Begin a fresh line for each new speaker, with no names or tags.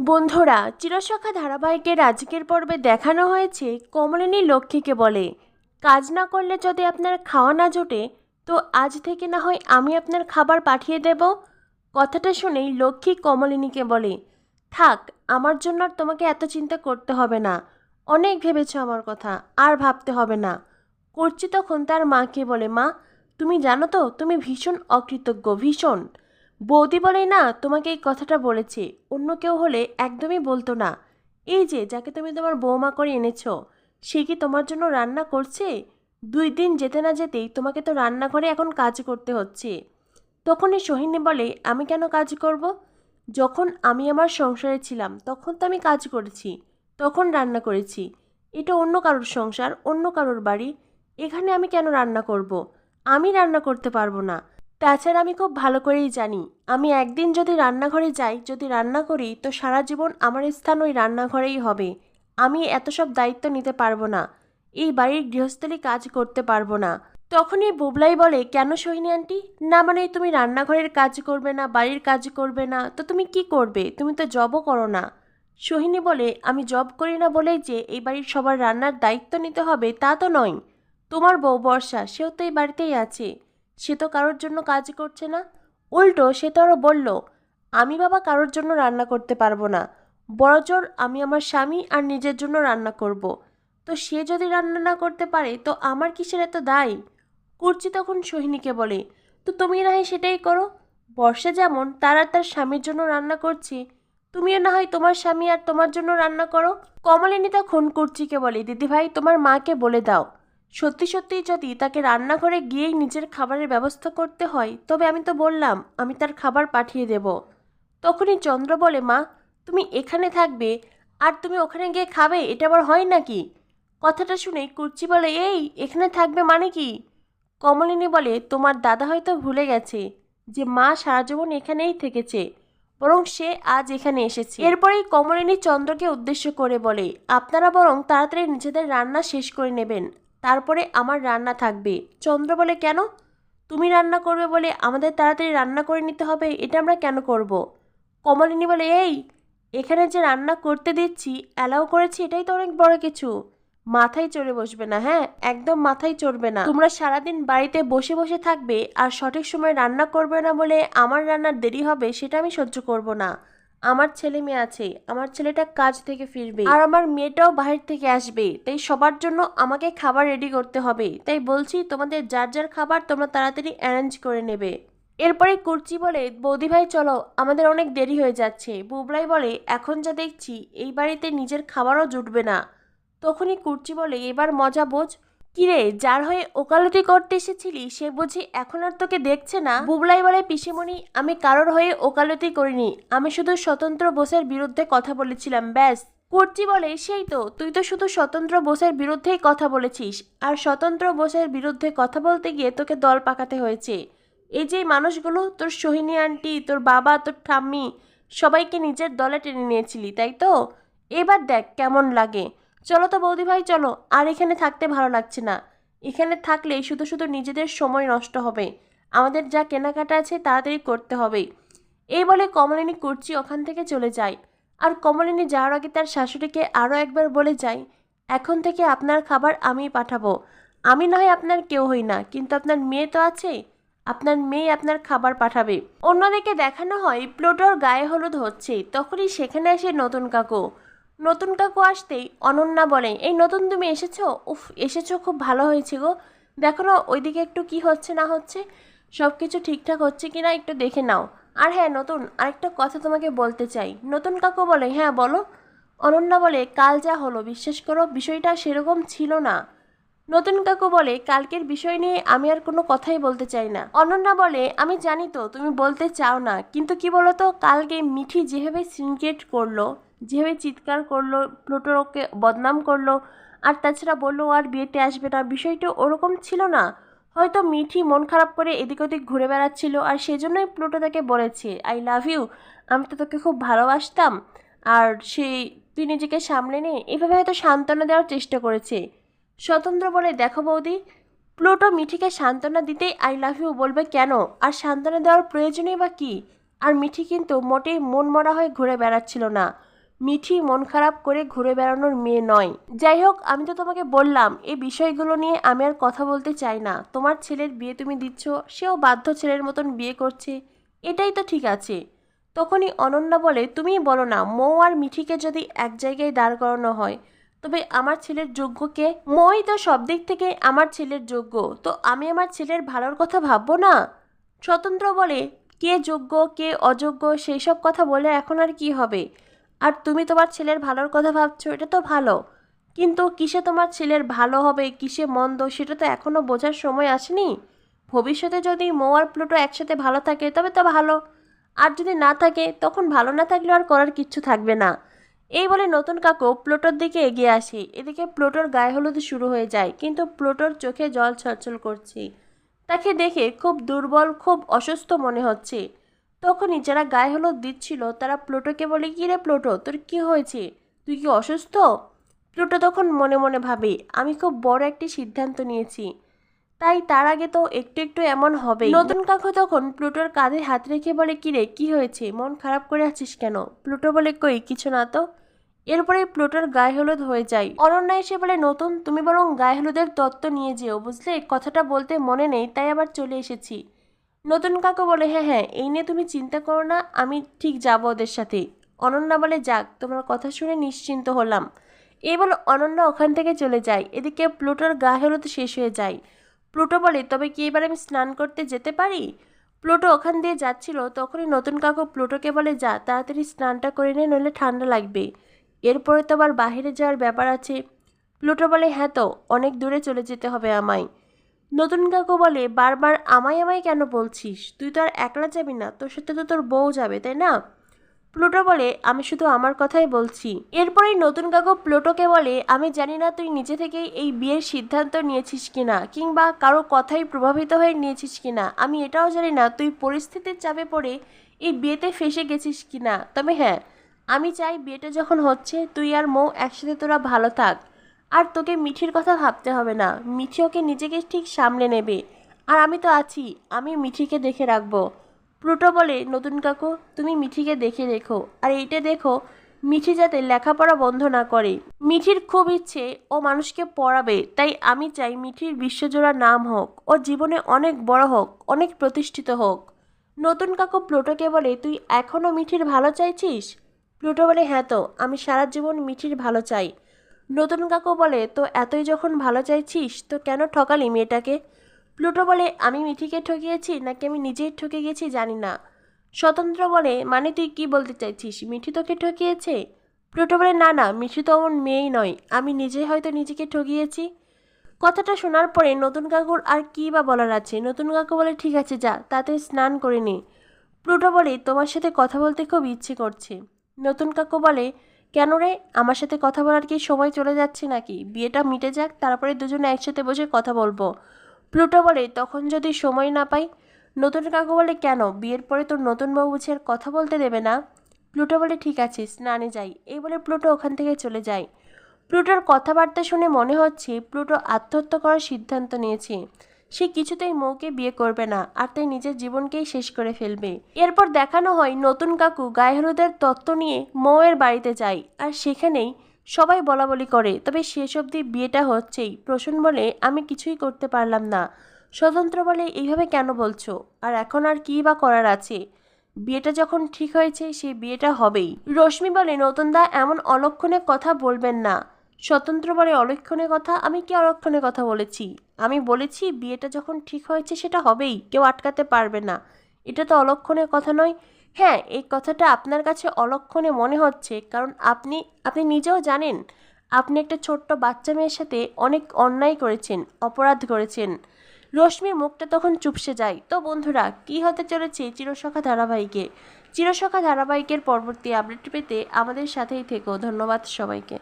বন্ধুরা, চিরসখা ধারাবাহিকের আজকের পর্বে দেখানো হয়েছে কমলিনী লক্ষ্মীকে বলে। কাজ না করলে যদি আপনার খাওয়া না জোটে, তো আজ থেকে না হয় আমি আপনার খাবার পাঠিয়ে দেব। কথাটা শুনেই লক্ষ্মী কমলিনীকে বলে, থাক, আমার জন্য আর তোমাকে এত চিন্তা করতে হবে না। অনেক ভেবেছো আমার কথা, আর ভাবতে হবে না। করছি তখন তার মাকে বলে, মা, তুমি জানো তো, তুমি ভীষণ অকৃতজ্ঞ, ভীষণ। বৌদি বলেই না তোমাকে এই কথাটা বলেছে, অন্য কেউ হলে একদমই বলতো না। এই যে, যাকে তুমি তোমার বৌমা করে এনেছো, সে কি তোমার জন্য রান্না করছে? দুই দিন যেতে না যেতেই তোমাকে তো রান্নাঘরে এখন কাজ করতে হচ্ছে। তখনই সোহিনী বলে, আমি কেন কাজ করব? যখন আমি আমার সংসারে ছিলাম, তখন তো আমি কাজ করেছি, তখন রান্না করেছি। এটা অন্য কারোর সংসার, অন্য কারোর বাড়ি। এখানে আমি কেন রান্না করব? আমি রান্না করতে পারব না। তাছাড়া আমি খুব ভালো করেই জানি। আমি একদিন যদি রান্নাঘরে যাই, যদি রান্না করি, তো সারা জীবন আমার স্থান ওই রান্নাঘরেই হবে। আমি এত সব দায়িত্ব নিতে পারব না। এই বাড়ির গৃহস্থলী কাজ করতে পারব না। তখনই বুবলাই বলে, কেন সোহিনী আন্টি? না মানে তুমি রান্নাঘরের কাজ করবে না, বাড়ির কাজ করবে না। তো তুমি কি করবে? তুমি তো জবও করো না। সোহিনী বলে, আমি জব করি না বলেই যে এই বাড়ির সবার রান্নার দায়িত্ব নিতে হবে, তা তো নয়। তোমার বউ বর্ষা, সেও তো এই বাড়িতেই আছে। সে তো কারোর জন্য কাজ করছে না। উল্টো, সে তো আরও বলল, আমি বাবা কারোর জন্য রান্না করতে পারব না। বড়জোর আমি আমার স্বামী আর নিজের জন্য রান্না করব। তো সে যদি রান্না না করতে পারে, তো আমার কিসের এত দায়? কুর্চি তখন সোহিনীকে বলে, তো তুমি না হয় সেটাই করো। বর্ষা যেমন তার আর তার স্বামীর জন্য রান্না করছে, তুমিও না হয় তোমার স্বামী আর তোমার জন্য রান্না করো। কমলিনী তখন কুর্চিকে বলে, দিদিভাই, তোমার মাকে বলে দাও। সত্যি সত্যিই যদি তাকে রান্নাঘরে গিয়েই নিজের খাবারের ব্যবস্থা করতে হয়, তবে আমি তো বললাম, আমি তার খাবার পাঠিয়ে দেব। তখনই চন্দ্র বলে, মা, তুমি এখানে থাকবে, আর তুমি ওখানে গিয়ে খাবে, এটা আবার হয় নাকি? কথাটা শুনে কুর্চি বলে, এই, এখানে থাকবে মানে কি? কমলিনী বলে, তোমার দাদা হয়তো ভুলে গেছে যে মা সারা জীবন এখানেই থেকেছে, বরং সে আজ এখানে এসেছে। এরপরেই কমলিনী চন্দ্রকে উদ্দেশ্য করে বলে, আপনারা বরং তাড়াতাড়ি নিজেদের রান্না শেষ করে নেবেন তারপরে আমার রান্না থাকবে। চন্দ্র বলে, কেন? তুমি রান্না করবে বলে আমাদের তাড়াতাড়ি রান্না করে নিতে হবে, এটা আমরা কেন করব। কমলিনী বলে, এই, এখানে যে রান্না করতে দিচ্ছি অ্যালাউ করেছি, এটাই তো অনেক বড় কিছু। মাথায় চড়ে বসবে না হ্যাঁ? একদম মাথায় চড়বে না। তোমরা সারাদিন বাড়িতে বসে বসে থাকবে, আর সঠিক সময় রান্না করবে না বলে আমার রান্নার দেরি হবে, সেটা আমি সহ্য করব না। আমার ছেলে মেয়ে আছে, আমার ছেলেটা কাজ থেকে ফিরবে আর আমার মেয়েটাও বাহির থেকে আসবে, তাই সবার জন্য আমাকে খাবার রেডি করতে হবে। তাই বলছি তোমাদের যার যার খাবার তোমরা তাড়াতাড়ি অ্যারেঞ্জ করে নেবে। এরপরে কুর্চি বলে, বৌদি ভাই, চলো, আমাদের অনেক দেরি হয়ে যাচ্ছে। বুবলাই বলে, এখন যা দেখছি, এই বাড়িতে নিজের খাবারও জুটবে না। তখনই কুর্চি বলে, এবার মজা বোঝ। কিরে, যার হয়ে ওকালতি করতে এসেছিলি, সে বুঝি এখন আর তোকে দেখছে না? বুবলাই বলে পিসিমণি, আমি কারোর হয়ে ওকালতি করিনি। আমি শুধু স্বতন্ত্র বোসের বিরুদ্ধে কথা বলেছিলাম, ব্যাস। কুর্চি বলে, সেই তো, তুই তো শুধু স্বতন্ত্র বোসের বিরুদ্ধেই কথা বলেছিস। আর স্বতন্ত্র বোসের বিরুদ্ধে কথা বলতে গিয়ে তোকে দল পাকাতে হয়েছে। এই যে মানুষগুলো, তোর সোহিনী আন্টি, তোর বাবা, তোর ঠাম্মি, সবাইকে নিজের দলে টেনে নিয়েছিলি, তাই তো? এবার দেখ কেমন লাগে। চলো তো বৌদি ভাই, চলো। আর এখানে থাকতে ভালো লাগছে না। এখানে থাকলে শুধু শুধু নিজেদের সময় নষ্ট হবে। আমাদের যা কেনাকাটা আছে তাড়াতাড়ি করতে হবে। এই বলে কমলিনী কুর্চি ওখান থেকে চলে যায়। আর কমলিনী যাওয়ার আগে তার শাশুড়িকে আরও একবার বলে যায়, এখন থেকে আপনার খাবার আমিই পাঠাবো। আমি না হয় আপনার কেউ হই না, কিন্তু আপনার মেয়ে তো আছে। আপনার মেয়ে আপনার খাবার পাঠাবে। অন্যদিকে দেখানো হয়, প্লোটোর গায়ে হলুদ হচ্ছে। তখনই সেখানে আসে নতুন কাকু। নতুন কাকু আসতেই অনন্যা বলে, এই নতুন তুমি এসেছ? উফ, এসেছ, খুব ভালো হয়েছে গো। দেখো না, ওইদিকে একটু কি হচ্ছে না হচ্ছে সব কিছু ঠিকঠাক হচ্ছে কি না একটু দেখে নাও। আর হ্যাঁ নতুন, আরেকটা কথা তোমাকে বলতে চাই। নতুন কাকু বলে হ্যাঁ বলো। অনন্যা বলে, কাল যা হলো, বিশ্বাস করো, বিষয়টা সেরকম ছিল না। নতুন কাকু বলে, কালকের বিষয় নিয়ে আমি আর কোনো কথাই বলতে চাই না। অনন্যা বলে, আমি জানি তো, তুমি বলতে চাও না। কিন্তু কি বলো তো কালকে মিঠি যেভাবে সিনক্রেট করল, যেভাবে চিৎকার করল, প্লুটোকে বদনাম করল, আর তাছাড়া বলল আর বিয়েতে আসবে না, বিষয়টা ওরকম ছিল না। হয়তো মিঠি মন খারাপ করে এদিক ওদিক ঘুরে বেড়াচ্ছিল, আর সেজন্যই প্লুটো তাকে বলেছে, আই লাভ ইউ, আমি তো তোকে খুব ভালোবাসতাম। আর সেই তুই নিজেকে সামলে নে। এভাবে হয়তো সান্ত্বনা দেওয়ার চেষ্টা করেছে। স্বতন্ত্র বলে দেখো বৌদি। প্লুটো মিঠিকে সান্ত্বনা দিতেই আই লাভ ইউ বলবে কেন? আর সান্ত্বনা দেওয়ার প্রয়োজনই বা কী? আর মিঠি কিন্তু মোটেই মন মরা হয়ে ঘুরে বেড়াচ্ছিল না। মিঠি মন খারাপ করে ঘুরে বেড়ানোর মেয়ে নয়। যাই হোক, আমি তো তোমাকে বললাম, এই বিষয়গুলো নিয়ে আমি আর কথা বলতে চাই না। তোমার ছেলের বিয়ে তুমি দিচ্ছ, সেও বাধ্য ছেলের মতন বিয়ে করছে, এটাই তো ঠিক আছে। তখনই অনন্যা বলে, তুমিই বলো না, মৌ আর মিঠিকে যদি এক জায়গায় দাঁড় করানো হয় তবে আমার ছেলের যোগ্য কে? মই তো সব দিক থেকে আমার ছেলের যোগ্য। তো আমি আমার ছেলের ভালোর কথা ভাববো না? স্বতন্ত্র বলে, কে যোগ্য, কে অযোগ্য সেই সব কথা বলে এখন আর কি হবে? আর তুমি তোমার ছেলের ভালোর কথা ভাবছ, এটা তো ভালো। কিন্তু কিসে তোমার ছেলের ভালো হবে, কিসে মন্দ, সেটা তো এখনও বোঝার সময় আসেনি। ভবিষ্যতে যদি মৌ আর প্লুটো একসাথে ভালো থাকে, তবে তো ভালো। আর যদি না থাকে, তখন ভালো না থাকলেও আর করার কিচ্ছু থাকবে না। এই বলে নতুন কাকু প্লোটোর দিকে এগিয়ে আসে। এদিকে প্লোটোর গায়ে হলুদ শুরু হয়ে যায়, কিন্তু প্লোটোর চোখে জল ছলছল করছে। তাকে দেখে খুব দুর্বল, খুব অসুস্থ মনে হচ্ছে। তখনই যারা গায়ে হলুদ দিচ্ছিল, তারা প্লোটোকে বলে, কি রে প্লোটো, তোর কি হয়েছে? তুই কি অসুস্থ? প্লোটো তখন মনে মনে ভাবে, আমি খুব বড় একটি সিদ্ধান্ত নিয়েছি। তাই তার আগে তো একটু একটু এমন হবে নতুন কাকু তখন প্লুটোর কাঁধে হাত রেখে বলে, কি রে, কি হয়েছে? মন খারাপ করে আছিস কেন? প্লুটো বলে, কই, কিছু না তো। এরপরে প্লুটোর গায়ে হলুদ হয়ে যায়। অনন্যা এসে বলে, নতুন, তুমি বরং গায়ে হলুদের তত্ত্ব নিয়ে যেও, বুঝলে? কথাটা বলতে মনে নেই, তাই আবার চলে এসেছি। নতুন কাকু বলে হ্যাঁ হ্যাঁ এই নিয়ে তুমি চিন্তা করো না, আমি ঠিক যাব ওদের সাথে। অনন্যা বলে, যাক, তোমার কথা শুনে নিশ্চিন্ত হলাম। এই বলে অনন্যা ওখান থেকে চলে যায়। এদিকে প্লুটোর গা হলুদ শেষ হয়ে যায়। প্লুটো বলে, তবে কি এবার আমি স্নান করতে যেতে পারি? প্লুটো ওখান দিয়ে যাচ্ছিল, তখনই নতুন কাকু প্লুটোকে বলে, যা, তাড়াতাড়ি স্নানটা করে নে, নইলে ঠান্ডা লাগবে। এরপরে তো আবার বাইরে যাওয়ার ব্যাপার আছে। প্লুটো বলে হ্যাঁ তো, অনেক দূরে চলে যেতে হবে আমায়। নতুন কাকু বলে, বারবার আমায় আমায় কেন বলছিস? তুই তো আর একলা যাবি না, তোর সাথে তো তোর বউ যাবে, তাই না? প্লুটো বলে, আমি শুধু আমার কথাই বলছি। এরপরেই নতুন কাকু প্লুটোকে বলে, আমি জানি না তুই নিজে থেকেই এই বিয়ের সিদ্ধান্ত নিয়েছিস কিনা, কিংবা কারও কথাই প্রভাবিত হয়ে নিয়েছিস কিনা? আমি এটাও জানি না, তুই পরিস্থিতির চাপে পড়ে এই বিয়েতে ফেসে গেছিস কিনা? তবে হ্যাঁ আমি চাই বিয়েটা যখন হচ্ছে, তুই আর মৌ একসাথে তোরা ভালো থাক। আর তোকে মিঠির কথা ভাবতে হবে না। মিঠি ওকে নিজেকে ঠিক সামলে নেবে। আর আমি তো আছি, আমি মিঠিকে দেখে রাখব। প্লুটো বলে, নতুন কাকু, তুমি মিঠিকে দেখে রেখো। আর এইটা দেখো, মিঠি যাতে লেখাপড়া বন্ধ না করে। মিঠির খুব ইচ্ছে, ও মানুষকে পড়াবে। তাই আমি চাই মিঠির বিশ্বজোড়া নাম হোক, ও জীবনে অনেক বড় হোক, অনেক প্রতিষ্ঠিত হোক। নতুন কাকু প্লুটোকে বলে, তুই এখনও মিঠির ভালো চাইছিস? প্লুটো বলে হ্যাঁ তো, আমি সারা জীবন মিঠির ভালো চাই। নতুন কাকু বলে, তো এতই যখন ভালো চাইছিস, তো কেন ঠকালি মেয়েটাকে? প্লুটো বলে, আমি মিঠিকে ঠকিয়েছি নাকি আমি নিজেই ঠকে গেছি জানি না। স্বতন্ত্র বলে মানে তুই কি বলতে চাইছিস, মিঠি তোকে ঠকিয়েছে? প্লুটো বলে, না না, মিঠি তো এমন মেয়েই নয়, আমি নিজেই হয়তো নিজেকে ঠকিয়েছি। কথাটা শোনার পরে নতুন কাকুর আর কী বা বলার আছে? নতুন কাকু বলে, ঠিক আছে, যা, তাতে স্নান করে নে। প্লুটো বলে, তোমার সাথে কথা বলতে খুব ইচ্ছে করছে। নতুন কাকু বলে, কেন রে? আমার সাথে কথা বলার কি সময় চলে যাচ্ছে নাকি? বিয়েটা মিটে যাক, তারপরে দুজনে একসাথে বসে কথা বলব। প্লুটো বলে, তখন যদি সময় না পাই? নতুন কাকু বলে, কেন? বিয়ের পরে তোর নতুন বউ বুঝি আর কথা বলতে দেবে না? প্লুটো বলে, ঠিক আছে, স্নানে যাই। এই বলে প্লুটো ওখান থেকে চলে যায়। প্লুটোর কথাবার্তা শুনে মনে হচ্ছে, প্লুটো আত্মহত্যা করার সিদ্ধান্ত নিয়েছে। সে কিছুতেই মৌকে বিয়ে করবে না, আর তাই নিজের জীবনকেই শেষ করে ফেলবে। এরপর দেখানো হয় নতুন কাকু গায়ে হলুদের তত্ত্ব নিয়ে মৌয়ের বাড়িতে যায়, আর সেখানেই সবাই বলা বলি করে, তবে শেষ অবধি বিয়েটা হচ্ছেই। প্রসূন বলে, আমি কিছুই করতে পারলাম না। স্বতন্ত্র বলে এইভাবে কেন বলছো? আর এখন আর কী বা করার আছে? বিয়েটা যখন ঠিক হয়েছে, সেই বিয়েটা হবেই। রশ্মি বলে, নতুনদা, এমন অলক্ষণে কথা বলবেন না। স্বতন্ত্র বলে অলক্ষণে কথা, আমি কি অলক্ষণে কথা বলেছি? আমি বলেছি, বিয়েটা যখন ঠিক হয়েছে সেটা হবেই, কেউ আটকাতে পারবে না। এটা তো অলক্ষণের কথা নয়। হ্যাঁ এই কথাটা আপনার কাছে অলক্ষণে মনে হচ্ছে, কারণ আপনি আপনি নিজেও জানেন, আপনি একটা ছোট্ট বাচ্চা মেয়ের সাথে অনেক অন্যায় করেছেন, অপরাধ করেছেন। রশ্মির মুখটা তখন চুপসে যায়। তো বন্ধুরা, কি হতে চলেছে চিরসখা ধারাবাহিকে? চিরসখা ধারাবাহিকের পরবর্তী আপডেট পেতে আমাদের সাথেই থেকো। ধন্যবাদ সবাইকে।